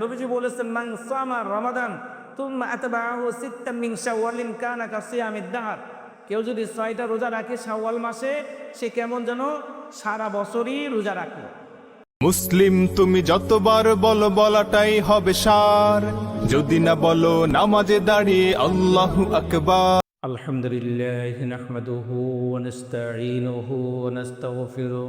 নবীজি বলেছেন মান সামা রমাদান তুম্মা আতবাহু সিত্তাম মিন শাওয়ালিন কানা কাসিয়ামিদ দাহার কেউ যদি ছয়টা রোজা রাখে শাওয়াল মাসে সে কেমন যেন সারা বছরই রোজা রাখলো মুসলিম তুমি যতবার বলো বলাটাই হবে সার যদি না বলো নামাজে দাঁড়িয়ে আল্লাহু আকবার الحمد لله نحمده ونستعينه ونستغفره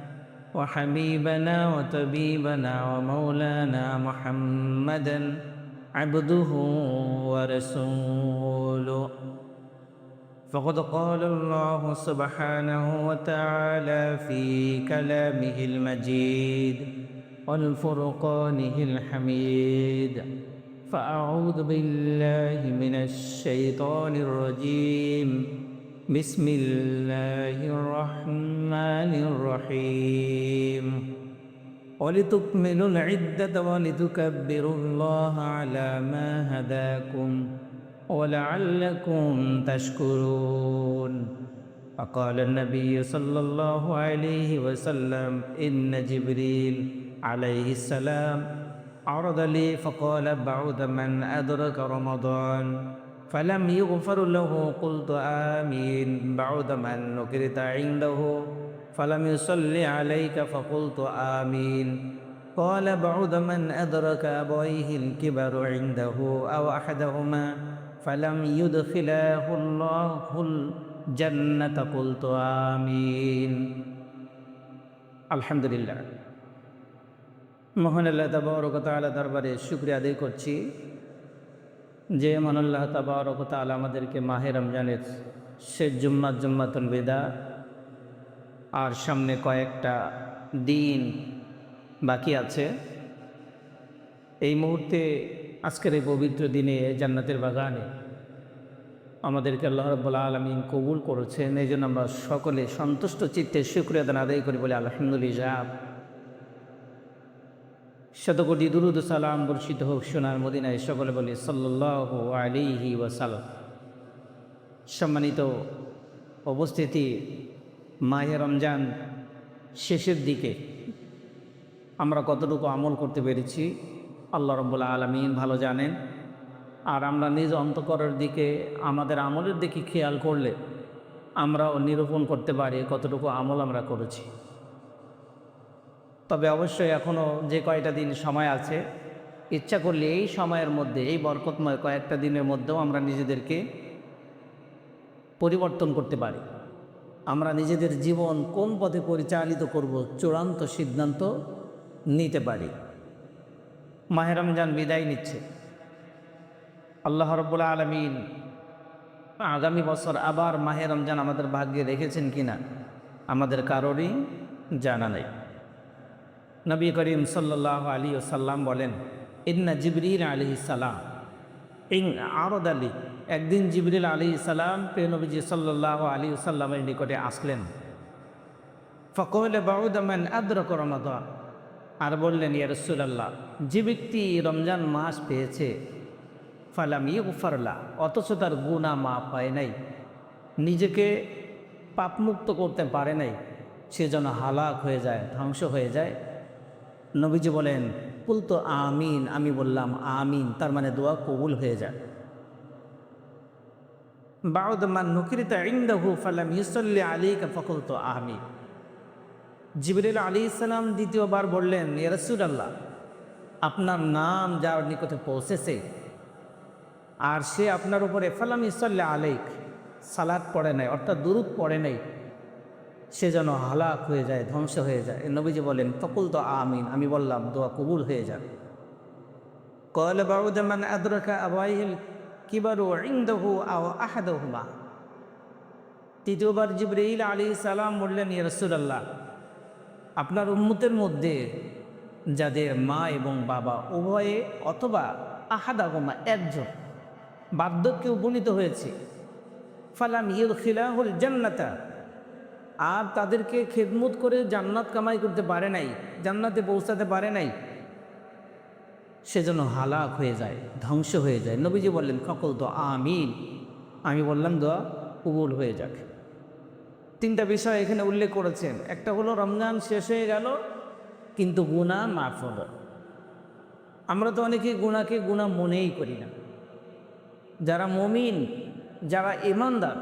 وحبيبنا وطبيبنا ومولانا محمدا عبده ورسوله. فقد قال الله سبحانه وتعالى في كلامه المجيد والفرقانه الحميد. فأعوذ بالله من الشيطان الرجيم. بسم الله الرحمن الرحيم. ولتكملوا العدة ولتكبروا الله على ما هداكم ولعلكم تشكرون. فقال النبي صلى الله عليه وسلم إن جبريل عليه السلام عرض لي فقال بعد من أدرك رمضان؟ فلم يغفر له قلت آمين بعد من نكرت عنده فلم يصلي عليك فقلت آمين قال بعد من أدرك أبويه الكبر عنده أو أحدهما فلم يدخلاه الله الجنة قلت آمين الحمد لله মহান আল্লাহ তাবারকতালা দরবারে শুক্রিয়া আদায় করছি যে মহান আল্লাহ তাবারকতালা আমাদেরকে মাহে রমজানের শেষ জুম্মাত জুম্মাতুল বেদা আর সামনে কয়েকটা দিন বাকি আছে। এই মুহূর্তে আজকের এই পবিত্র দিনে জান্নাতের বাগানে আমাদেরকে আল্লাহ রব্বুল্লা আলমিন কবুল করেছেন। এই জন্য আমরা সকলে সন্তুষ্ট চিত্তে শুক্রিয়া দান আদায় করি বলে আলহামদুলিল্লাহ। শতকোটি দুরুদ সালাম বর্ষিত হোক সোনার মদিনায় সকলে বলে সাল্লাহ আলিহি ওয়াসালাম সম্মানিত অবস্থিতি মাহে রমজান শেষের দিকে আমরা কতটুকু আমল করতে পেরেছি, আল্লাহ রব্বুল্লা আলমিন ভালো জানেন। আর আমরা নিজ অন্তকরের দিকে, আমাদের আমলের দিকে খেয়াল করলে আমরাও নিরূপণ করতে পারি কতটুকু আমল আমরা করেছি। তবে অবশ্যই এখনও যে কয়টা দিন সময় আছে, ইচ্ছা করলে এই সময়ের মধ্যে, এই বরকতময় কয়েকটা দিনের মধ্যেও আমরা নিজেদেরকে পরিবর্তন করতে পারি। আমরা নিজেদের জীবন কোন পথে পরিচালিত করব, চূড়ান্ত সিদ্ধান্ত নিতে পারি। মাহের রমজান বিদায় নিচ্ছে। আল্লাহ রব্বুল আলমিন আগামী বছর আবার মাহের রমজান আমাদের ভাগ্যে রেখেছেন কিনা, আমাদের কারোরই জানা নেই। নবী করিম সাল্লাহ আলী সাল্লাম বলেন, ইন্না জিবরিল আলী সালাম। ইং আরদ আলী একদিন জিবরিল আলী সালাম প্রেনবীজি সাল্লাহ আলী সাল্লামের নিকটে আসলেন। ফকলে বাউদামান আদ্রক রমাদান। আর বললেন, ইয়া রসুলাল্লাহ, যে ব্যক্তি রমজান মাস পেয়েছে, ফালাম ইউফারলা অথচ তার গুণা মা পায় নাই, নিজেকে পাপমুক্ত করতে পারে নাই, সে যেন হালাক হয়ে যায়, ধ্বংস হয়ে যায় নবীজি বলেন কুল তো আমিন। আমি বললাম, আমিন। তার মানে দোয়া কবুল হয়ে যায়। বাউদমান নুকরিতা ইন্দাহু ফালাম আলীকা ফকুল তো আমিন। জিবরিল আলী ইসলাম দ্বিতীয়বার বললেন ইয়ারসুল আল্লাহ আপনার নাম যার নিকটে পৌঁছেছে আর সে আপনার উপরে ফালাম ইসল্লা আলেক সালাদ পড়ে নাই, অর্থাৎ দুরুদ পড়ে নাই সে যেন হালাক হয়ে যায়, ধ্বংস হয়ে যায়। নবীজি বলেন ফকুল তো আমিন। আমি বললাম, দোয়া কবুল হয়ে যান কল বাউদামান আদরকা আবাইল কিবারু ইন্দহু আও আহাদহুমা। তৃতীয়বার জিবরিল আলী সালাম বললেন, ইয়া রসুলাল্লাহ, আপনার উম্মতের মধ্যে যাদের মা এবং বাবা উভয়ে অথবা আহাদাগমা একজন, বার্ধক্যে উপনীত হয়েছে, ফালাম ইউল খিলাহুল জান্নাতা। আর তাদেরকে খেদমত করে জান্নাত কামাই করতে পারে নাই, জান্নাতে পৌঁছাতে পারে নাই, সেজন্য হালাক হয়ে যায়, ধ্বংস হয়ে যায়। নবীজি বললেন, ফকল তো আমিন। আমি বললাম দোয়া কবুল হয়ে যাক। তিনটা বিষয় এখানে উল্লেখ করেছেন। একটা হলো, রমজান শেষ হয়ে গেল, কিন্তু গুণা মাফ হলো। আমরা তো অনেকে গুণাকে গুণা মনেই করি না। যারা মমিন, যারা ইমানদার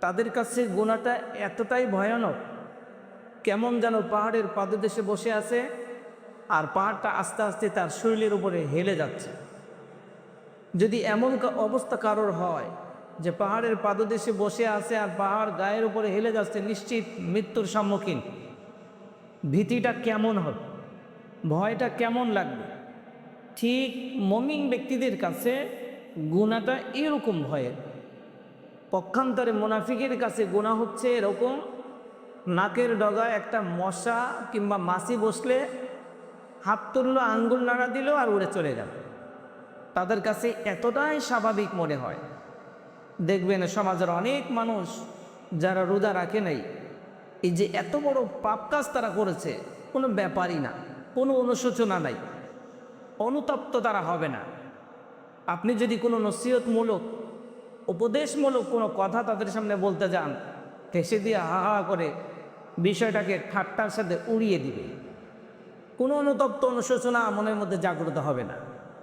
তাদের কাছে গুণাটা এতটাই ভয়ানক। কেমন যেন পাহাড়ের পাদদেশে বসে আছে আর পাহাড়টা আস্তে আস্তে তার শরীরের উপরে হেলে যাচ্ছে। যদি এমন অবস্থা কারোর হয় যে পাহাড়ের পাদদেশে বসে আছে আর পাহাড় গায়ের উপরে হেলে যাচ্ছে, নিশ্চিত মৃত্যুর সম্মুখীন। ভীতিটা কেমন হবে? ভয়টা কেমন লাগবে? ঠিক মমিন ব্যক্তিদের কাছে গুণাটা এরকম ভয়ের। পক্ষান্তরে মোনাফিকের কাছে গোনা হচ্ছে এরকম, নাকের ডগায় একটা মশা কিংবা মাছি বসলে হাত তুললো, আঙ্গুল নাড়া দিল আর উড়ে চলে গেল। তাদের কাছে এতটাই স্বাভাবিক মনে হয়। দেখবেন সমাজের অনেক মানুষ যারা রোজা রাখে নাই, এই যে এত বড় পাপ কাজ তারা করেছে, কোনো ব্যাপারই না, কোনো অনুশোচনা নাই, অনুতপ্ত তারা হবে না। আপনি যদি কোনো নসিহতমূলক উপদেশমূলক কোনো কথা তাদের সামনে বলতে যান, হেসে দিয়ে হা হা করে বিষয়টাকে ঠাট্টার সাথে উড়িয়ে দিবে। কোনো অনুতপ্ত অনুশোচনা মনের মধ্যে জাগ্রত হবে না।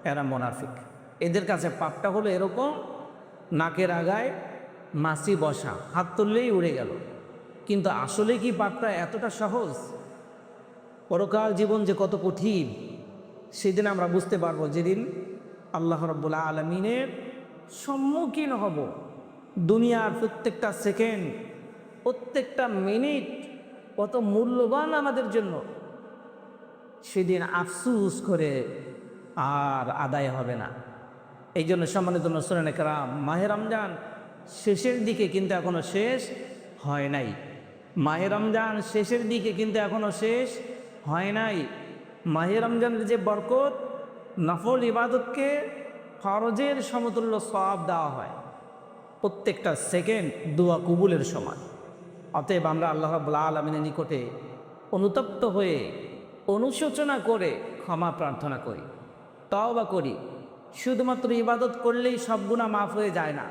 এরা মোনাফিক। এদের কাছে পাপটা হলো এরকম, নাকের আগায় মাছি বসা, হাত তুললেই উড়ে গেল। কিন্তু আসলে কি পাপটা এতটা সহজ? পরকাল জীবন যে কত কঠিন, সেদিন আমরা বুঝতে পারব যেদিন আল্লাহ রব্বুল্লা আলমিনের সম্মুখীন হব। দুনিয়ার প্রত্যেকটা সেকেন্ড, প্রত্যেকটা মিনিট কত মূল্যবান আমাদের জন্য। সেদিন আফসুস করে আর আদায় হবে না। এই জন্য সম্মানিত নসরান একরাম মাহে রমজান শেষের দিকে কিন্তু এখনও শেষ হয় নাই। মাহে রমজান শেষের দিকে কিন্তু এখনও শেষ হয় নাই। মাহে রমজানের যে বরকত, নফল ইবাদতকে ফরজের সমতুল্য সব দেওয়া হয়। প্রত্যেকটা সেকেন্ড দোয়া কবুলের সমান। অতএব আমরা আল্লাহ রাব্বুল আলমিনের নিকটে অনুতপ্ত হয়ে অনুশোচনা করে ক্ষমা প্রার্থনা করি, তওবা করি। শুধুমাত্র ইবাদত করলেই সব গুণা মাফ হয়ে যায় না।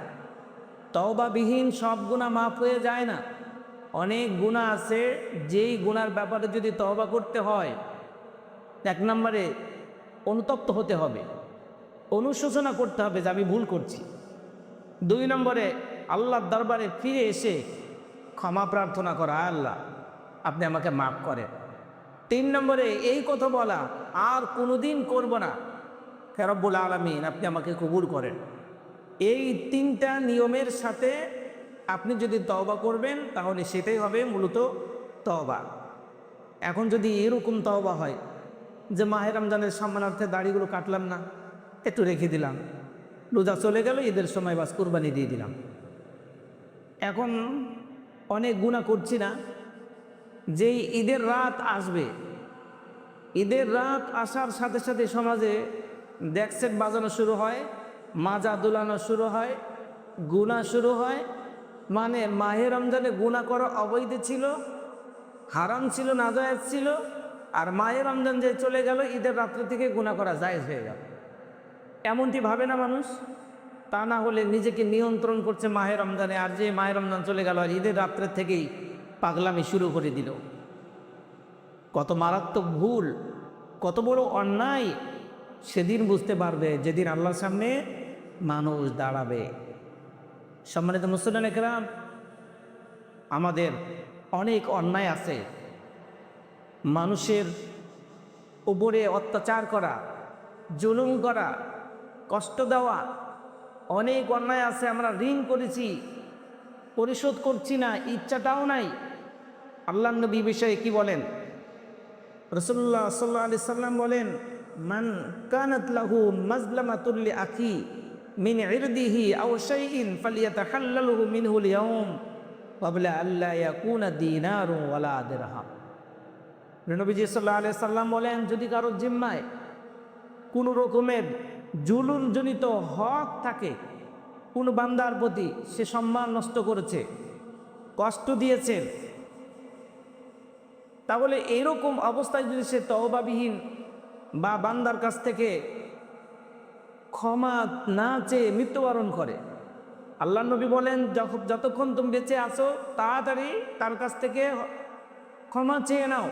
তওবাবিহীন সব গুণা মাফ হয়ে যায় না। অনেক গুণা আছে, যেই গুণার ব্যাপারে যদি তওবা করতে হয়, এক নম্বরে অনুতপ্ত হতে হবে। অনুশোচনা করতে হবে যে আমি ভুল করছি। দুই নম্বরে, আল্লাহর দরবারে ফিরে এসে ক্ষমা প্রার্থনা করা, আল্লাহ, আপনি আমাকে মাফ করেন। তিন নম্বরে, এই কথা বলা, আর কোনোদিন করব না। ফেরব্বুল আলমিন, আপনি আমাকে কবুল করেন। এই তিনটা নিয়মের সাথে আপনি যদি তওবা করবেন, তাহলে সেটাই হবে মূলত তওবা। এখন যদি এরকম তওবা হয় যে মাহে রমজানের সম্মানার্থে দাড়িগুলো কাটলাম না একটু রেখে দিলাম। রোজা চলে গেল, ঈদের সময় বাস কুরবানি দিয়ে দিলাম। এখন অনেক গুণা করছি না। যেই ঈদের রাত আসবে, ঈদের রাত আসার সাথে সাথে সমাজে ডেকসেট বাজানো শুরু হয়, মাজা দোলানো শুরু হয় গুণা শুরু হয়। মানে মাহে রমজানে গুণা করা অবৈধ ছিল, হারাম ছিল, নাজায়েজ ছিল, আর মাহে রমজান যে চলে গেল, ঈদের রাত্রে থেকে গুণা করা জায়েজ হয়ে গেল। এমনটি ভাবে না মানুষ? তা না হলে নিজেকে নিয়ন্ত্রণ করছে মাহে রমজানে, আর যে মাহে রমজান চলে গেল আর ঈদের রাত্রের থেকেই পাগলামি শুরু করে দিল। কত মারাত্মক ভুল, কত বড় অন্যায়, সেদিন বুঝতে পারবে যেদিন আল্লাহর সামনে মানুষ দাঁড়াবে। সম্মানিত মুসলিম একরাম, আমাদের অনেক অন্যায় আছে। মানুষের উপরে অত্যাচার করা, জুলুম করা কষ্ট দেওয়া, অনেক অন্যায় আছে, আমরা ঋণ করেছি, পরিশোধ করছি না, ইচ্ছাটাও নাই। আল্লাহ নবী বিষয়ে কি বলেন? রসুল্লাহ সাল্লাহ আলি সাল্লাম বলেন, মান কানাত লাহু আখি মিন ইরদিহি আও শাইইন ফালিয়াতাহাল্লালহু মিনহুল ইয়াউম ক্বাবলা আল্লা ইয়াকুনা দিনারু ওয়ালা দিরহাম। নবীজি সাল্লাহ আলিয়া সাল্লাম বলেন, যদি কারও জিম্মায় কোনো রকমের জুলুমজনিত হক থাকে, কোনো বান্দার প্রতি সে সম্মান নষ্ট করেছে, কষ্ট দিয়েছে। তাহলে এরকম অবস্থায় যদি সে তহবাবিহীন বা বান্দার কাছ থেকে ক্ষমা না চেয়ে মৃত্যুবরণ করে আল্লাহ নবী বলেন যখন যতক্ষণ তুমি বেঁচে আসো তাড়াতাড়ি তার কাছ থেকে ক্ষমা চেয়ে নাও।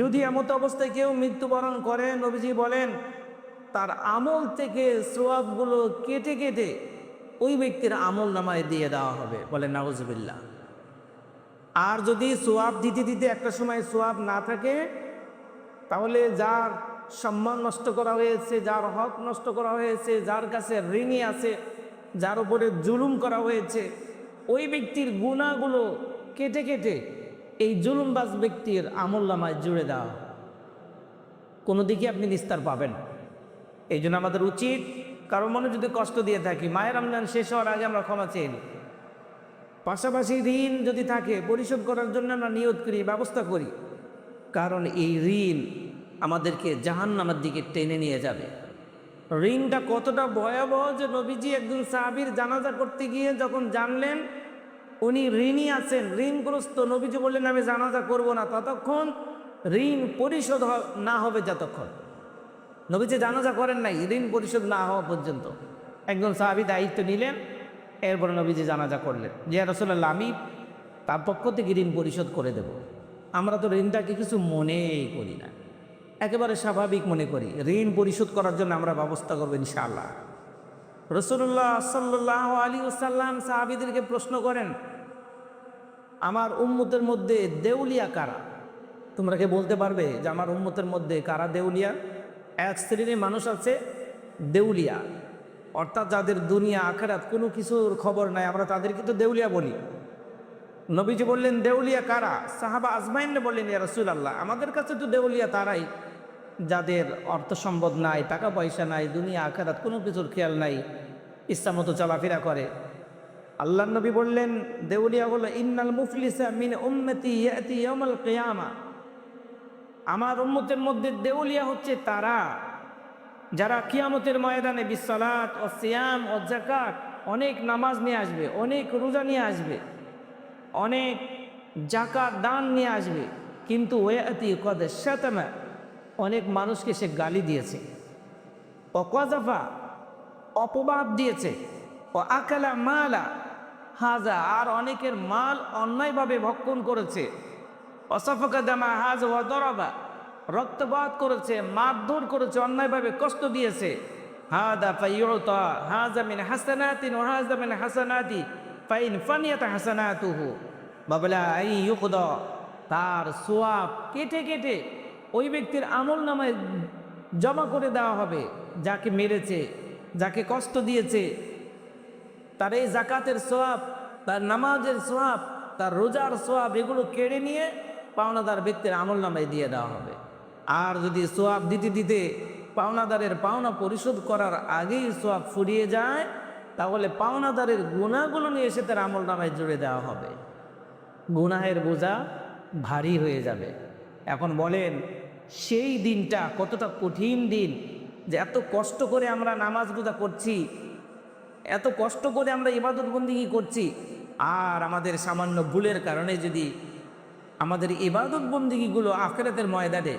যদি এমত অবস্থায় কেউ মৃত্যুবরণ করে, নবীজি বলেন তার আমল থেকে সোয়াবগুলো কেটে কেটে ওই ব্যক্তির আমল নামায় দিয়ে দেওয়া হবে। বলে নাউজবিল্লা আর যদি সোয়াব দিতে দিতে একটা সময় সোয়াব না থাকে, তাহলে যার সম্মান নষ্ট করা হয়েছে, যার হক নষ্ট করা হয়েছে, যার কাছে ঋণী আছে, যার উপরে জুলুম করা হয়েছে, ওই ব্যক্তির গুণাগুলো কেটে কেটে এই জুলুমবাজ ব্যক্তির আমল নামায় জুড়ে দেওয়া। কোনো দিকে আপনি নিস্তার পাবেন এই জন্য আমাদের উচিত কারও মনে যদি কষ্ট দিয়ে থাকি, মায়ের রমজান শেষ হওয়ার আগে আমরা ক্ষমা চেয়ে নিই। পাশাপাশি ঋণ যদি থাকে, পরিশোধ করার জন্য আমরা নিয়োগ করি, ব্যবস্থা করি। কারণ এই ঋণ আমাদেরকে জাহান্নামের দিকে টেনে নিয়ে যাবে। ঋণটা কতটা ভয়াবহ যে নবীজি একজন সাহাবির জানাজা করতে গিয়ে যখন জানলেন, উনি ঋণী আছেন, ঋণগ্রস্ত, নবীজি বললেন, আমি জানাজা করব না। ততক্ষণ ঋণ পরিশোধ না হবে যতক্ষণ। নবীজি জানাজা করেন নাই, ঋণ পরিশোধ না হওয়া পর্যন্ত। একজন সাহাবি দায়িত্ব নিলেন, এরপরে নবীজি জানাজা করলেন। যে রসুল্লাহ আমি তার পক্ষ থেকে ঋণ পরিশোধ করে দেব। আমরা তো ঋণটাকে কিছু মনেই করি না। একেবারে স্বাভাবিক মনে করি, ঋণ পরিশোধ করার জন্য আমরা ব্যবস্থা করব ইনশাআল্লাহ। রসুল্লাহ সাল্লাহ আলী সাল্লাম সাহাবিদেরকে প্রশ্ন করেন, আমার উম্মতের মধ্যে দেউলিয়া কারা? তোমরা কি বলতে পারবে যে, আমার উম্মতের মধ্যে কারা দেউলিয়া? এক শ্রেণির মানুষ আছে, দেউলিয়া। অর্থাৎ যাদের দুনিয়া, আখেরাত কোনো কিছুর খবর নাই, আমরা তাদেরকে তো দেউলিয়া বলি। নবীজি বললেন, দেউলিয়া কারা? সাহাবা আজমাইনে বললেন, ইয়া রসুল আল্লাহ আমাদের কাছে তো দেউলিয়া তারাই। যাদের অর্থ সম্পদ নাই, টাকা পয়সা নাই, দুনিয়া, আখেরাত কোনো কিছুর খেয়াল নাই, ইচ্ছা মতো চলাফেরা করে। আল্লাহ নবী বললেন, দেউলিয়া হলো, ইন্নাল মুফলিসা মিন উম্মতি ইয়াতি ইয়াউমাল কিয়ামা। আমার উম্মতের মধ্যে দেউলিয়া হচ্ছে তারা। যারা কিয়ামতের ময়দানে বিশ্বলাত ও সিয়াম ও জাকাত অনেক নামাজ নিয়ে আসবে, অনেক রোজা নিয়ে আসবে, অনেক জাকাত দান নিয়ে আসবে। কিন্তু ওয়াতি কদ শতমা, অনেক মানুষকে সে গালি দিয়েছে। ও কজাফা অপবাদ দিয়েছে। ও আকালা মালা, হাজা, আর অনেকের মাল অন্যায়ভাবে ভক্ষণ করেছে। অসফকা দামা হাজ ও দরবা। রক্তপাত করেছে, মারধর করেছে, অন্যায়ভাবে কষ্ট দিয়েছে। হাদা ফাইয়তা, হাজা মিন হাসানাতিন ও হাজা মিন হাসানাতি, ফাইন ফানিয়াত হাসানাতুহু। বাবলা আই ইউকদ, তার সোয়াব কেটে কেটে ওই ব্যক্তির আমল নামায় জমা করে দেওয়া হবে, যাকে মেরেছে, যাকে কষ্ট দিয়েছে। তার এই জাকাতের সোয়াব, তার নামাজের সোয়াব, তার রোজার সোয়াব, এগুলো কেড়ে নিয়ে পাওনাদার ব্যক্তির আমল নামায় দিয়ে দেওয়া হবে। আর যদি সোয়াব দিতে দিতে পাওনাদারের পাওনা পরিশোধ করার আগেই সোয়াব ফুরিয়ে যায়, তাহলে পাওনাদারের গুণাগুলো নিয়ে এসে তার আমল নামায় জুড়ে দেওয়া হবে। গুনাহের বোঝা ভারী হয়ে যাবে। এখন বলেন, সেই দিনটা কতটা কঠিন দিন, যে এত কষ্ট করে আমরা নামাজ বোঝা করছি, এত কষ্ট করে আমরা ইবাদত বন্দিগি করছি, আর আমাদের সামান্য ভুলের কারণে যদি আমাদের ইবাদত বন্দিগিগুলো আখেরাতের ময়দানে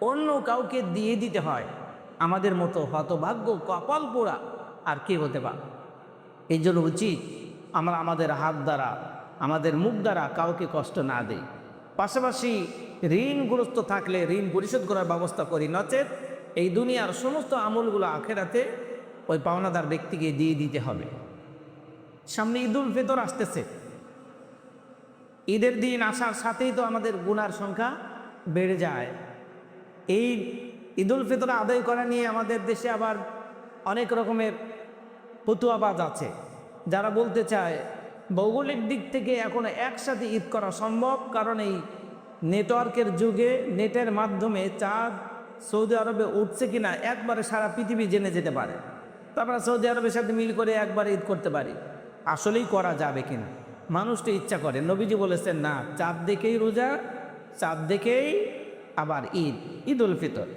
অন্য কাউকে দিয়ে দিতে হয়। আমাদের মতো হতভাগ্য কপাল পোড়া আর কে হতে পারে? এই জন্য উচিত আমরা আমাদের হাত দ্বারা, আমাদের মুখ দ্বারা কাউকে কষ্ট না দেই। পাশাপাশি ঋণগ্রস্ত থাকলে ঋণ পরিশোধ করার ব্যবস্থা করি। নচেত এই দুনিয়ার সমস্ত আমলগুলো আখেরাতে ওই পাওনাদার ব্যক্তিকে দিয়ে দিতে হবে। সামনে ঈদুল ফিতর আসতেছে। ঈদের দিন আসার সাথেই তো আমাদের গুনার সংখ্যা বেড়ে যায়। এই ঈদুল ফিতর আদায় করা নিয়ে আমাদের দেশে আবার অনেক রকমের ফতুয়াবাজ আছে। যারা বলতে চায়, ভৌগোলিক দিক থেকে এখন একসাথে ঈদ করা সম্ভব কারণ এই নেটওয়ার্কের যুগে নেটের মাধ্যমে চাঁদ সৌদি আরবে উঠছে কিনা একবারে সারা পৃথিবী জেনে যেতে পারে। তারপরে সৌদি আরবের সাথে মিল করে একবার ঈদ করতে পারি। আসলেই করা যাবে কিনা? মানুষ তো ইচ্ছা করে। নবীজি বলেছেন, না, চাঁদ দেখেই রোজা, চাঁদ দেখেই আবার ঈদ ঈদ উল ফিতর।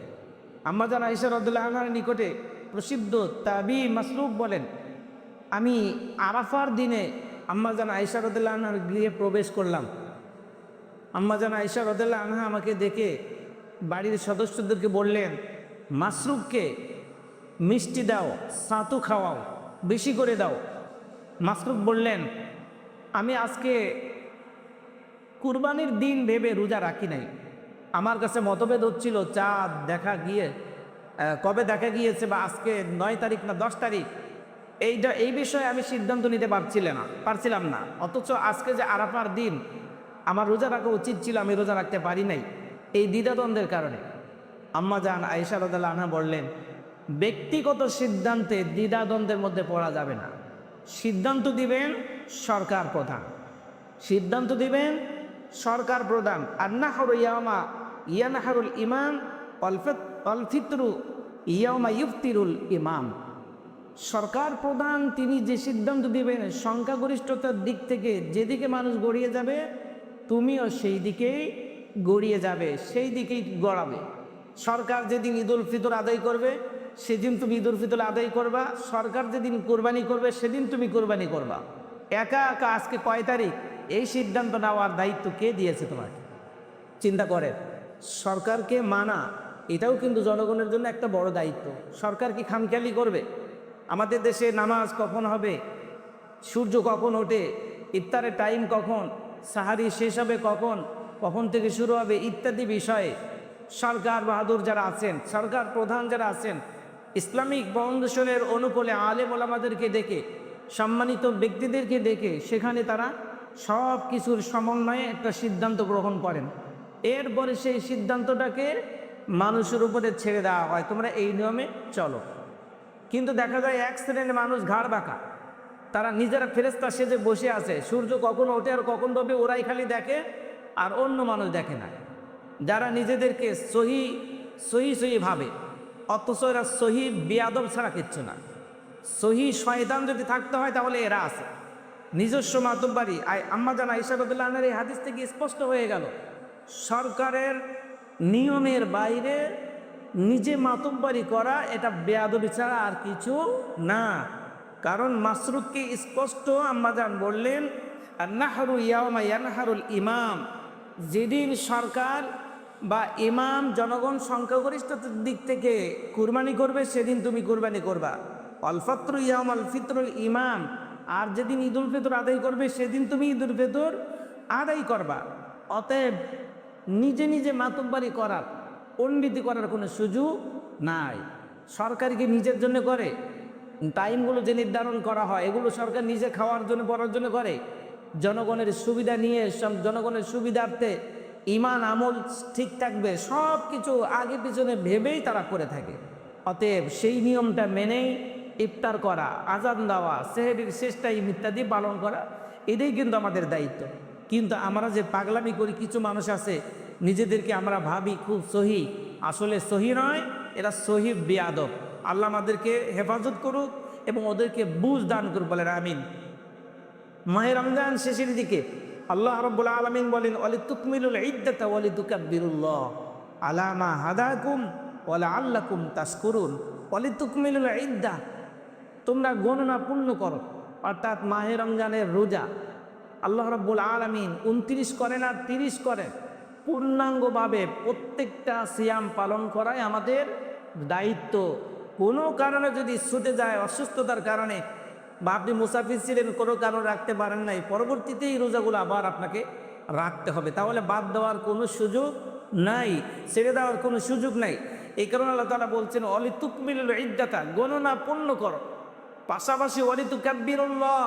আম্মা জান আইসা রদুল্লাহ নিকটে প্রসিদ্ধ তাবি মাসরুফ বলেন, আমি আরাফার দিনে আম্মা জান আইসা রদুল্লাহ আনহার গৃহে প্রবেশ করলাম। আম্মা জান আইসা রদুল্লাহ আনহা আমাকে দেখে বাড়ির সদস্যদেরকে বললেন, মাসরুফকে মিষ্টি দাও, সাঁতু খাওয়াও, বেশি করে দাও। মাসরুফ বললেন আমি আজকে কুরবানির দিন ভেবে রোজা রাখি নাই। আমার কাছে মতভেদ হচ্ছিল, চাঁদ দেখা গিয়ে কবে দেখা গিয়েছে বা আজকে নয় তারিখ না দশ তারিখ, এইটা, এই বিষয়ে আমি সিদ্ধান্ত নিতে পারছিলাম না পারছিলাম না। অথচ আজকে যে আরাফার দিন, আমার রোজা রাখা উচিত ছিল, আমি রোজা রাখতে পারি নাই, এই দ্বিধাদ্বন্দ্বের কারণে। আম্মা জান আয়েশা রদাল্লাহ আনহা বললেন, ব্যক্তিগত সিদ্ধান্তে দ্বিধাদ্বন্দ্বের মধ্যে পড়া যাবে না। সিদ্ধান্ত দিবেন সরকার প্রধান। সিদ্ধান্ত দিবেন সরকার প্রধান। আর আন্নাহর ইয়ামা ইয়ানাহারুল ইমাম অলফিত অলফিতরু ইয়ামা ইফতিরুল ইমাম। সরকার প্রধান, তিনি যে সিদ্ধান্ত দিবেন সংখ্যাগরিষ্ঠতার দিক থেকে যেদিকে মানুষ গড়িয়ে যাবে, তুমিও সেই দিকেই গড়িয়ে যাবে, সেই দিকেই গড়াবে। সরকার যেদিন ঈদুল ফিতর আদায় করবে সেদিন তুমি ঈদুল ফিতর আদায় করবা, সরকার যেদিন কোরবানি করবে, সেদিন তুমি কোরবানি করবা। একা একা আজকে কয় তারিখ? এই সিদ্ধান্ত নেওয়ার দায়িত্ব কে দিয়েছে তোমাকে? চিন্তা করে। সরকারকে মানা, এটাও কিন্তু জনগণের জন্য একটা বড় দায়িত্ব। সরকার কি খামখেয়ালি করবে? আমাদের দেশে নামাজ কখন হবে? সূর্য কখন ওঠে? ইফতারের টাইম কখন? সাহারি শেষ হবে কখন? কখন থেকে শুরু হবে? ইত্যাদি বিষয়ে সরকার বাহাদুর যারা আছেন, সরকার প্রধান যারা আছেন ইসলামিক ফাউন্ডেশনের অনুকূলে আলেম ওলামাদেরকে ডেকে সম্মানিত ব্যক্তিদেরকে ডেকে সেখানে তারা সব কিছুর সমন্বয়ে একটা সিদ্ধান্ত গ্রহণ করেন। এরপরে সেই সিদ্ধান্তটাকে মানুষের উপরে ছেড়ে দেওয়া হয়। তোমরা এই নিয়মে চলো। কিন্তু দেখা যায় এক শ্রেণির মানুষ ঘাড় বাঁকা। তারা নিজেরা ফেরেস্তা সেজে বসে আছে। সূর্য কখন ওঠে আর কখন ডোবে ওরাই খালি দেখে আর অন্য মানুষ দেখে না। যারা নিজেদেরকে সহি সহি সহি ভাবে অথচ এরা সহি বিয়াদব ছাড়া কিচ্ছু না। সহি শয়তান যদি থাকতে হয় তাহলে এরা আছে। নিজস্ব মাতব্বারি। আম্মা জানা ইসারদুল্লাহ এই হাদিস থেকে স্পষ্ট হয়ে গেল, সরকারের নিয়মের বাইরে নিজে মাতব্বারি করা এটা বেয়াদবি ছাড়া আর কিছু না। কারণ মাসরুককে স্পষ্ট আম্মাজান বললেন আর নাহরু ইয়ামা ইয়ানহারুল ইমাম। যেদিন সরকার বা ইমাম, জনগণ, সংখ্যাগরিষ্ঠতার দিক থেকে কুরবানি করবে, সেদিন তুমি কুরবানি করবা। অলফাত্র ইয়াম আল ফিতরুল ইমাম, আর যেদিন ঈদুল ফিতর আদায় করবে, সেদিন তুমি ঈদুল ফিতর আদায় করবা। অতএব নিজে নিজে মাতব্বারি করার, পণ্ডিতি করার কোনো সুযোগ নাই। সরকার কি নিজের জন্য করে, টাইমগুলো যে নির্ধারণ করা হয়, এগুলো সরকার নিজে খাওয়ার জন্য, পড়ার জন্য করে। জনগণের সুবিধা নিয়ে জনগণের সুবিধার্থে ইমান আমল ঠিক থাকবে সব কিছু আগে পিছনে ভেবেই তারা করে থাকে। অতএব সেই নিয়মটা মেনেই ইফতার করা আজান দেওয়া, সেহেরির শেষ টাইম ইত্যাদি পালন করা, এটাই কিন্তু আমাদের দায়িত্ব। কিন্তু আমরা যে পাগলামি করি, কিছু মানুষ আছে, নিজেদেরকে আমরা ভাবি খুব সহি। আসলে সহি নয়, এরা সহি বেয়াদব আল্লাহ আমাদেরকে হেফাজত করুক এবং ওদেরকে বুঝ দান করুক, বলেন আমিন। মাহে রমজান শেষের দিকে আল্লাহ রব্বুল আলমিন বলেন অলি তুকমিলুল ইদ্দাতা অলি তুকাব্বিরুল্লাহ আলামা হাদাকুম ওলা আল্লাকুম তাস্করুন অলি তুকমিলুল ইদ্দা, তোমরা গণনা পূর্ণ করো, অর্থাৎ মাহে রমজানের রোজা। আল্লাহ রব্বুল আলমিন উনত্রিশ করেন আর তিরিশ করেন। পূর্ণাঙ্গভাবে প্রত্যেকটা সিয়াম পালন করাই আমাদের দায়িত্ব। কোনো কারণে যদি ছুটে যায় অসুস্থতার কারণে বা আপনি মুসাফির ছিলেন, কোনো কারণ রাখতে পারেন নাই। পরবর্তীতে এই রোজাগুলো আবার আপনাকে রাখতে হবে। তাহলে বাদ দেওয়ার কোনো সুযোগ নাই, ছেড়ে দেওয়ার কোনো সুযোগ নাই। এই কারণে আল্লাহ তালা বলছেন অলি তুকমিল ইদ্দাতা, গণনা পূর্ণ করো। পাশাপাশি অলি তুকাব্বিরুল্লাহ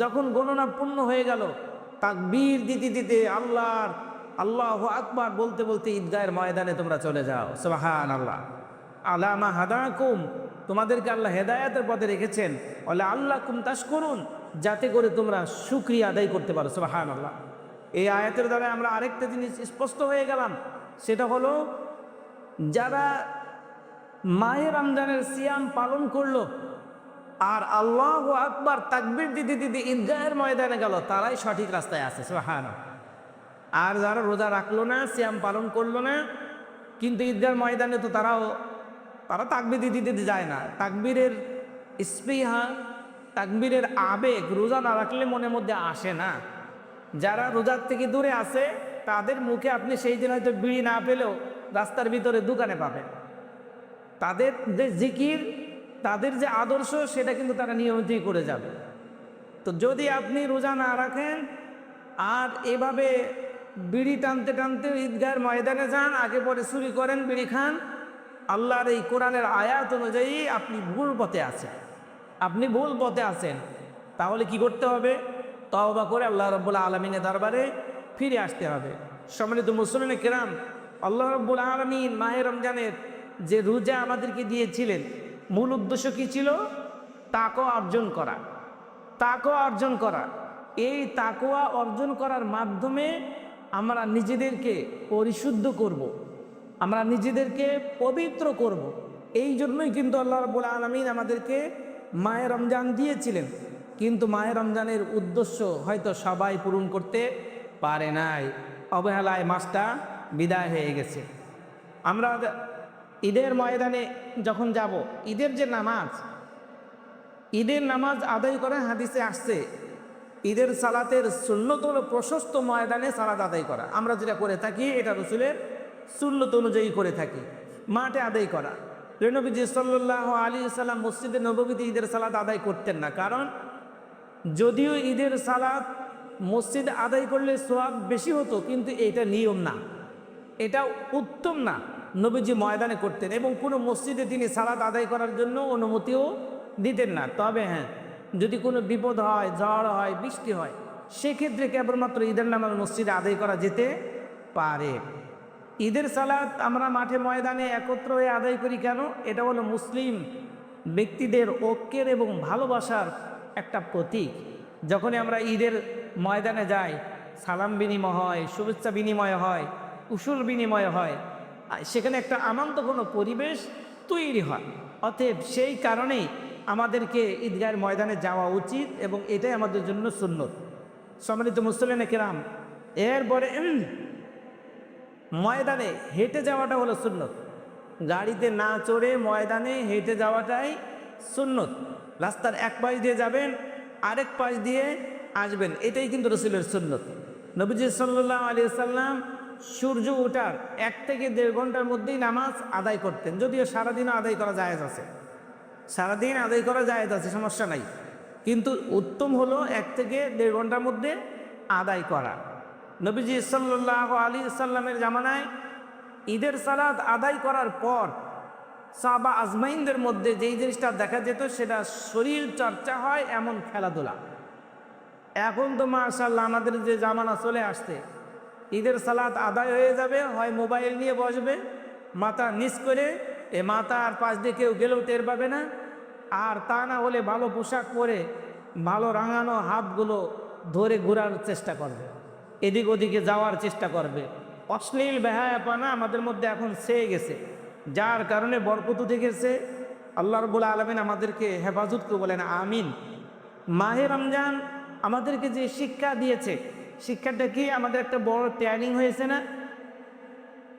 যখন গণনা পূর্ণ হয়ে গেল, তাকবীর দিতে দিতে আল্লাহর, আল্লাহ আকবার বলতে বলতে ঈদগাহের ময়দানে তোমরা চলে যাও। সুবাহান আল্লাহ আলামা হাদাকুম। তোমাদেরকে আল্লাহ হেদায়াতের পথে রেখেছেন। বলে আল্লাহ কুম তাস করুন যাতে করে তোমরা সুক্রিয়া আদায় করতে পারো সুবাহান আল্লাহ এই আয়াতের দ্বারা আমরা আরেকটা জিনিস স্পষ্ট হয়ে গেলাম। সেটা হলো, যারা মায়ের রমজানের সিয়াম পালন করল, আর আল্লাহ আকবার তাকবির দিদি দিদি ঈদগাহের ময়দানে গেল, তারাই সঠিক রাস্তায় আছে সুবাহান আর যারা রোজা রাখল না, সিয়াম পালন করল না, কিন্তু ঈদগার ময়দানে তো তারাও তারা তাকবির দিতে যায় না। তাকবীরের স্পৃহা, তাকবীরের আবেগ রোজা না রাখলে মনের মধ্যে আসে না। যারা রোজার থেকে দূরে আসে তাদের মুখে আপনি সেই দিন হয়তো বিড়ি না পেলেও রাস্তার ভিতরে দোকানে পাবেন। তাদের যে জিকির, তাদের যে আদর্শ, সেটা কিন্তু তারা নিয়মিতই করে যাবে। তো যদি আপনি রোজা না রাখেন, আর এভাবে বিড়ি টানতে টানতে ঈদগাহের ময়দানে যান, আগে পরে চুরি করেন, বিড়ি খান আল্লাহর এই কোরআনের আয়াত অনুযায়ী আপনি ভুল পথে আছেন। আপনি ভুল পথে আছেন। তাহলে কি করতে হবে? তওবা করে আল্লাহ রব্বুল আলমিনের দরবারে ফিরে আসতে হবে। সম্মানিত মুসলিম কেরাম, আল্লাহ রব্বুল আলমিন মাহে রমজানের যে রোজা আমাদেরকে দিয়েছিলেন, মূল উদ্দেশ্য কী ছিল? তাকও অর্জন করা। তাকওয়া অর্জন করা। এই তাকওয়া অর্জন করার মাধ্যমে আমরা নিজেদেরকে পরিশুদ্ধ করব। আমরা নিজেদেরকে পবিত্র করব। এই জন্যই কিন্তু আল্লাহ রবুল আলমিন আমাদেরকে মায়ের রমজান দিয়েছিলেন। কিন্তু মায়ের রমজানের উদ্দেশ্য হয়তো সবাই পূরণ করতে পারে নাই। অবহেলায় মাসটা বিদায় হয়ে গেছে। আমরা ঈদের ময়দানে যখন যাব, ঈদের যে নামাজ, ঈদের নামাজ আদায় করে হাদিসে আসছে, ঈদের সালাতের হলো প্রশস্ত ময়দানে সালাত আদায় করা। আমরা যেটা করে থাকি, এটা রসুলের সুন্নত অনুযায়ী করে থাকি, মাঠে আদায় করা। রেনবীজি সাল্লাহ আলী সাল্লাম মসজিদে নবীতে ঈদের সালাত আদায় করতেন না। কারণ যদিও ঈদের সালাত মসজিদ আদায় করলে সোয়াব বেশি হতো, কিন্তু এটা নিয়ম না। এটা উত্তম না, নবীজি ময়দানে করতেন এবং কোনো মসজিদে তিনি সালাত আদায় করার জন্য অনুমতিও দিতেন না। তবে হ্যাঁ যদি কোনো বিপদ হয়, ঝড় হয়, বৃষ্টি হয়, সেক্ষেত্রে কেবলমাত্র ঈদের নামাজ মসজিদে আদায় করা যেতে পারে। ঈদের সালাত আমরা মাঠে ময়দানে একত্র হয়ে আদায় করি কেন? এটা হলো মুসলিম ব্যক্তিদের ঐক্যের এবং ভালোবাসার একটা প্রতীক। যখনই আমরা ঈদের ময়দানে যাই, সালাম বিনিময় হয়, শুভেচ্ছা বিনিময় হয় কুশল বিনিময় হয়, সেখানে একটা আনন্দ কোনো পরিবেশ তৈরি হয়। অতএব সেই কারণেই আমাদেরকে ঈদগাহের ময়দানে যাওয়া উচিত এবং এটাই আমাদের জন্য সুন্নত। সম্মানিত মুসলিনে কেরাম, এরপরে ময়দানে হেঁটে যাওয়াটা হলো সুন্নত। গাড়িতে না চড়ে ময়দানে হেঁটে যাওয়াটাই সুন্নত। রাস্তার এক পাশ দিয়ে যাবেন, আরেক পাশ দিয়ে আসবেন। এটাই কিন্তু রসুলের সুন্নত। নবীজি সাল্লাহ আলী সাল্লাম সূর্য ওঠার এক থেকে দেড় ঘণ্টার মধ্যেই নামাজ আদায় করতেন। যদিও সারাদিনও আদায় করা যায় আছে। সারাদিন আদায় করা যায় আছে, সমস্যা নাই। কিন্তু উত্তম হলো এক থেকে দেড় ঘণ্টার মধ্যে আদায় করা। নবীজি সাল্লাহ আলী সাল্লামের জামানায় ঈদের সালাদ আদায় করার পর সাবা আজমাইনদের মধ্যে যেই জিনিসটা দেখা যেত সেটা শরীর চর্চা হয় এমন খেলাধুলা। এখন তো মার্শাল্লাহ আমাদের যে জামানা চলে আসছে, ঈদের সালাদ আদায় হয়ে যাবে, হয় মোবাইল নিয়ে বসবে, মাথা নিচ করে, এ মাথা আর পাশ দিয়ে কেউ গেলেও টের পাবে না, আর তা না হলে ভালো পোশাক পরে ভালো রাঙানো হাতগুলো ধরে ঘোরার চেষ্টা করবে। এদিক ওদিকে যাওয়ার চেষ্টা করবে। অশ্লীল বেহায়াপানা আমাদের মধ্যে এখন সেয়ে গেছে। যার কারণে বরকত গেছে আল্লাহ রবুল্লা আলমিন আমাদেরকে হেফাজত করে বলেন, আমিন। মাহে রমজান আমাদেরকে যে শিক্ষা দিয়েছে, শিক্ষাটা কি আমাদের একটা বড় ট্রেনিং হয়েছে না?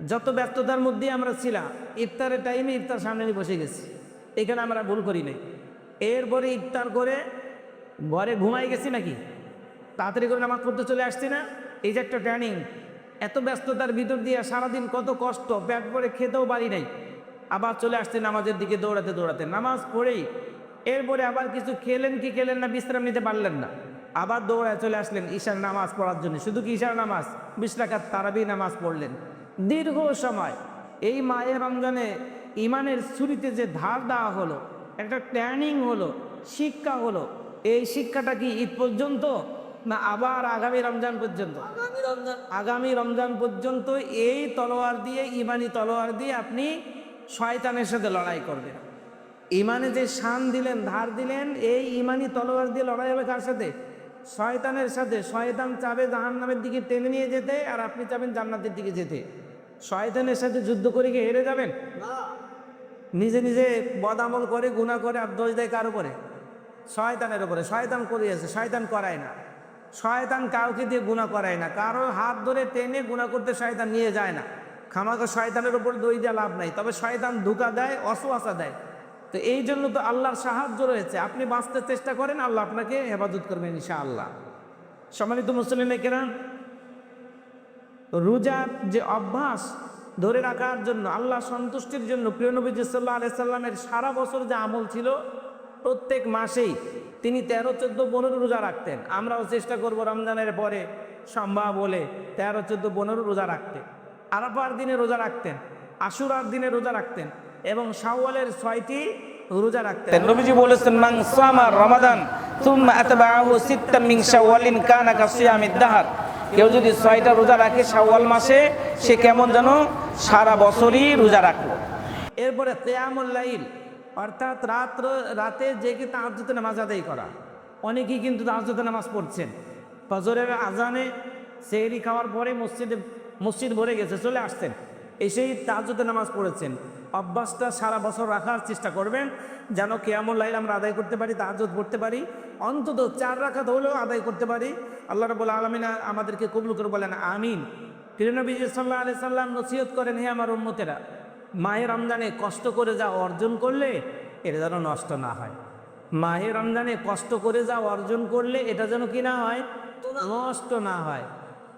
যত ব্যস্ততার মধ্যেই আমরা ছিলাম, ইফতারের টাইমে ইফতার সামনে বসে গেছি। এখানে আমরা ভুল করি নাই। এরপরে ইফতার করে ঘরে ঘুমাই গেছি নাকি? তাড়াতাড়ি করে নামাজ পড়তে চলে আসছি না? এই যে একটা ট্রেনিং এত ব্যস্ততার ভিতর দিয়ে সারাদিন কত কষ্ট ব্যাট করে খেতেও পারি নাই। আবার চলে আসছে নামাজের দিকে দৌড়াতে দৌড়াতে। নামাজ পড়েই এরপরে আবার কিছু খেলেন কি খেলেন না বিশ্রাম নিতে পারলেন না। আবার দৌড়ায় চলে আসলেন ঈশার নামাজ পড়ার জন্য। শুধু কি ঈশার নামাজ? বিশ রাখার তারাবি নামাজ পড়লেন। দীর্ঘ সময় এই মায়ের রমজানে ইমানের ছুরিতে যে ধার দেওয়া হলো, একটা ট্রেনিং হলো, শিক্ষা হলো। এই শিক্ষাটা কি ঈদ পর্যন্ত না আবার আগামী রমজান পর্যন্ত। আগামী রমজান। আগামী রমজান পর্যন্ত এই তলোয়ার দিয়ে ইমানি তলোয়ার দিয়ে আপনি শয়তানের সাথে লড়াই করবেন। ইমানে যে শান দিলেন ধার দিলেন এই ইমানি তলোয়ার দিয়ে লড়াই হবে কার সাথে? শয়তানের সাথে। শয়তান চাবে জাহান্নামের দিকে টেনে নিয়ে যেতে আর আপনি চাবেন জান্নাতের দিকে যেতে। শয়তানের সাথে যুদ্ধ করে কি হেরে যাবেন? নিজে নিজে বদামল করে গুণা করে আর দোষ দেয় কার উপরে? শয়তানের উপরে। শয়তান করিয়েছে শয়তান করায় না। শয়তান কাউকে দিয়ে গুণা করায় না। কারও হাত ধরে টেনে গুণা করতে শয়তান নিয়ে যায় না। খামাখা শয়তানের উপর দই দেওয়া লাভ নাই। তবে শয়তান ধোকা দেয় অসুয়াশা দেয়। তো এই জন্য তো আল্লাহর সাহায্য রয়েছে। আপনি বাঁচতে চেষ্টা করেন, আল্লাহ আপনাকে হেফাজত করবেন ইনশা আল্লাহ সম্মানিত মুসলিম কেরাম রোজার যে অভ্যাস ধরে রাখার জন্য, আল্লাহ সন্তুষ্টির জন্য প্রিয় নবী সাল্লাহ আলাইসাল্লামের সারা বছর যে আমল ছিল প্রত্যেক মাসেই তিনি তেরো চোদ্দ পনেরো রোজা রাখতেন। আমরাও চেষ্টা করব রমজানের পরে সম্ভব বলে তেরো চোদ্দ পনেরো রোজা রাখতেন আরাফার দিনে রোজা রাখতেন আশুরার দিনে রোজা রাখতেন এবং শাওয়ালের ছয়টি রোজা রাখতেন। নবীজি বলেছেন সামা রমাদান তুম্মা আতবাহু সিত্তাম মিন শাওয়ালিন কানা কাসিয়ামিদ দাহার। কেউ যদি ছয়টা রোজা রাখে শাওয়াল মাসে সে কেমন যেন সারা বছরই রোজা রাখল। এরপরে তেয়ামুল লাইল অর্থাৎ রাত্র রাতে জেগে তাহাজ্জুদে নামাজ আদায় করা। অনেকেই কিন্তু তাহাজ্জুদে নামাজ পড়ছেন। ফজরের আজানে সেহরি খাওয়ার পরে মসজিদে, মসজিদ ভরে গেছে, চলে আসছেন। এসেই তাহাজ্জুদে নামাজ পড়েছেন। অভ্যাসটা সারা বছর রাখার চেষ্টা করবেন, যেন কেয়ামুল লাইল আমরা আদায় করতে পারি, তাহাজ্জুদ পড়তে পারি। অন্তত চার রাখাত হলেও আদায় করতে পারি। আল্লাহ রবুল আলমিনা আমাদেরকে কবুল করে বলেন, আমিন। তিরনবী সাল্লাহ আলি সাল্লাম নসিহত করেন, হে আমার উন্মতেরা মায়ের রমজানে কষ্ট করে যা অর্জন করলে এটা যেন নষ্ট না হয়। মাহে রমজানে কষ্ট করে যা অর্জন করলে এটা যেন কি না হয়? নষ্ট না হয়।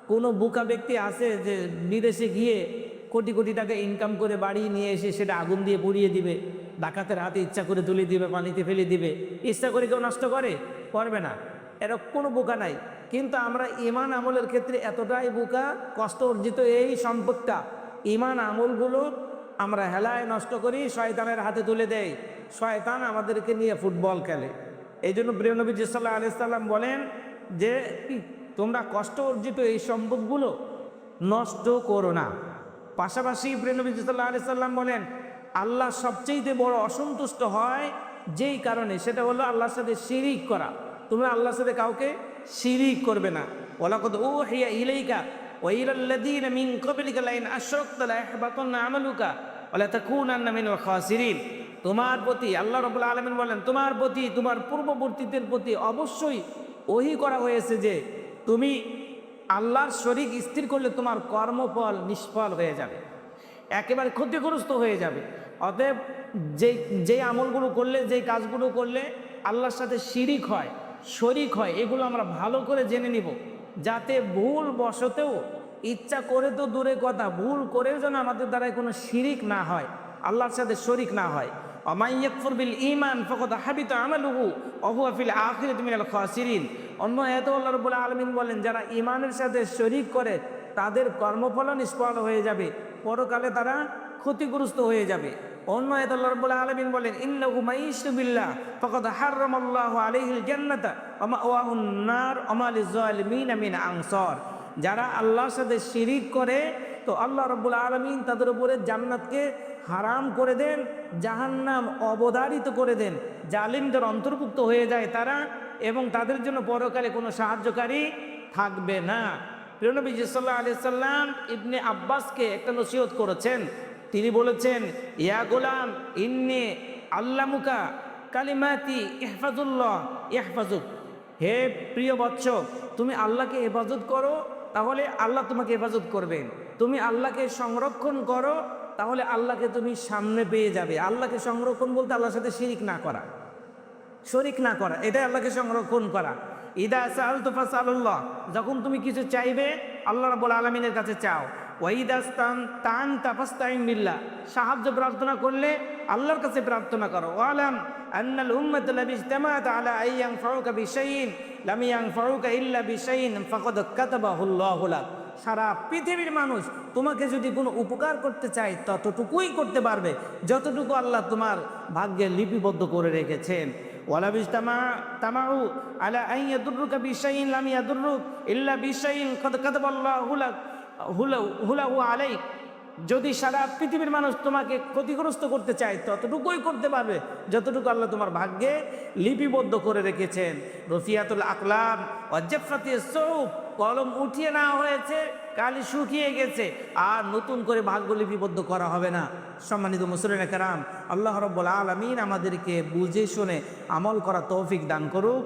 কোনো বুকা ব্যক্তি আছে যে বিদেশে গিয়ে কোটি কোটি টাকা ইনকাম করে বাড়ি নিয়ে এসে সেটা আগুন দিয়ে পুড়িয়ে দিবে, ডাকাতের হাতে ইচ্ছা করে তুলে দিবে, পানিতে ফেলে দিবে, ইচ্ছা করে কেউ নষ্ট করে? করবে না। এরকম কোনো বোকা নাই। কিন্তু আমরা ইমান আমলের ক্ষেত্রে এতটাই বোকা, কষ্ট অর্জিত এই সম্পদটা। ইমান আমলগুলো আমরা হেলায় নষ্ট করি, শয়তানের হাতে তুলে দেয় শয়তান আমাদেরকে নিয়ে ফুটবল খেলে। এই জন্য প্রিয়নবী সাল্লাহ আলি সাল্লাম বলেন যে, তোমরা কষ্ট অর্জিত এই সম্পদগুলো নষ্ট করো না। পাশাপাশি প্রিয়নবী সাল্লাহ আলি সাল্লাম বলেন, আল্লাহ সবচেয়ে বড় অসন্তুষ্ট হয় যেই কারণে, সেটা হলো আল্লাহর সাথে শিরিক করা। তোমরা আল্লাহর সাথে কাউকে শিরিক করবে না। ওলাকত ও হিয়া ইলাইকা وإلى الذين من قبلك لئن أشركت ليحبطن عملك ولتكونن من الخاسرين তোমার প্রতি আল্লাহ রবুল্লা আলমিন বলেন তোমার প্রতি তোমার পূর্ববর্তীদের প্রতি অবশ্যই ওহি করা হয়েছে যে তুমি আল্লাহর শরিক স্থির করলে তোমার কর্মফল নিষ্ফল হয়ে যাবে একেবারে ক্ষতিগ্রস্ত হয়ে যাবে অতএব যেই যেই আমলগুলো করলে যেই কাজগুলো করলে আল্লাহর সাথে শিরিক হয় শরিক হয় এগুলো আমরা ভালো করে জেনে নিব যাতে ভুল বশতেও ইচ্ছা করে তো দূরে কথা, ভুল করেও যেন আমাদের দ্বারাই কোনো শিরিক না হয়, আল্লাহর সাথে শরিক না হয়। অমাইয়াকফুর বিল ইমান ফকত হাবিত আমালুহু অহুয়া ফিল আখিরাত মিনাল খাসিরিন। অন্য এত আল্লাহ রাব্বুল আলামিন বলেন, যারা ইমানের সাথে শরিক করে, তাদের কর্মফল নিষ্ফল হয়ে যাবে। পরকালে তারা ক্ষতিগ্রস্ত হয়ে যাবে। অন্য আলামিন বলেন, ইন্নাহু বিল্লাহ ওয়া যারা আল্লাহর সাথে শিরিক করে, তো আল্লাহ রব্বুল আলমিন তাদের উপরে জান্নাতকে হারাম করে দেন, জাহান্নাম অবধারিত করে দেন। জালিমদের অন্তর্ভুক্ত হয়ে যায় তারা এবং তাদের জন্য পরকালে কোনো সাহায্যকারী থাকবে না। প্রিয়নবী সাল্লাহ আলি সাল্লাম ইবনে আব্বাসকে একটা নসিহত করেছেন তিনি বলেছেন, ইয়া গোলাম, ইন্নে আল্লামুকা কালিমাতি ইহফাজুল্লাহ, ইহফাজুক। হে প্রিয় বৎস, তুমি আল্লাহকে হেফাজত করো, তাহলে আল্লাহ তোমাকে হেফাজত করবেন তুমি আল্লাহকে সংরক্ষণ করো, তাহলে আল্লাহকে তুমি সামনে পেয়ে যাবে। আল্লাহকে সংরক্ষণ বলতে আল্লাহর সাথে শিরিক না করা। শরিক না করা, এটাই আল্লাহকে সংরক্ষণ করা। ইদা সাল তোফা সাল্লাহ যখন তুমি কিছু চাইবে, আল্লাহ রাবুল আলমিনের কাছে চাও। ওয়াইদাস্তান তান তাফাস্তাইন বিল্লাহ সাহায্য প্রার্থনা করলে আল্লাহর কাছে প্রার্থনা করো। ওয়ালাম আন্নাল উম্মাত লাবি ইজতামাত আলা আইয়ান ফাউকা বিশাইইন লাম ইয়ানফাউকা ইল্লা বিশাইইন ফাকাদ কাতাবাহুল্লাহু লাক। সারা পৃথিবীর মানুষ তোমাকে যদি কোনো উপকার করতে চায়, ততটুকুই করতে পারবে, যতটুকু আল্লাহ তোমার ভাগ্যে লিপিবদ্ধ করে রেখেছেন। ওয়ালা বিজতামা তামাউ আলা আইয়াদুররুকা বিশাইইন লাম ইয়াদুররুক ইল্লা বিশাইইন কাদ কাতাবাল্লাহু লাক। হুলাহু আলাইক, যদি সারা পৃথিবীর মানুষ তোমাকে ক্ষতিগ্রস্ত করতে চায়, ততটুকুই করতে পারবে। যতটুকু আল্লাহ তোমার ভাগ্যে লিপিবদ্ধ করে রেখেছেন। রফিয়াতুল আকলাম অজেফাতি সৌফ, কলম উঠিয়ে নেওয়া হয়েছে, কালি শুকিয়ে গেছে, আর নতুন করে ভাগ্য লিপিবদ্ধ করা হবে না। সম্মানিত মুসলিম কারাম আল্লাহ রব্বুল আলমিন আমাদেরকে বুঝে শুনে আমল করা তৌফিক দান করুক।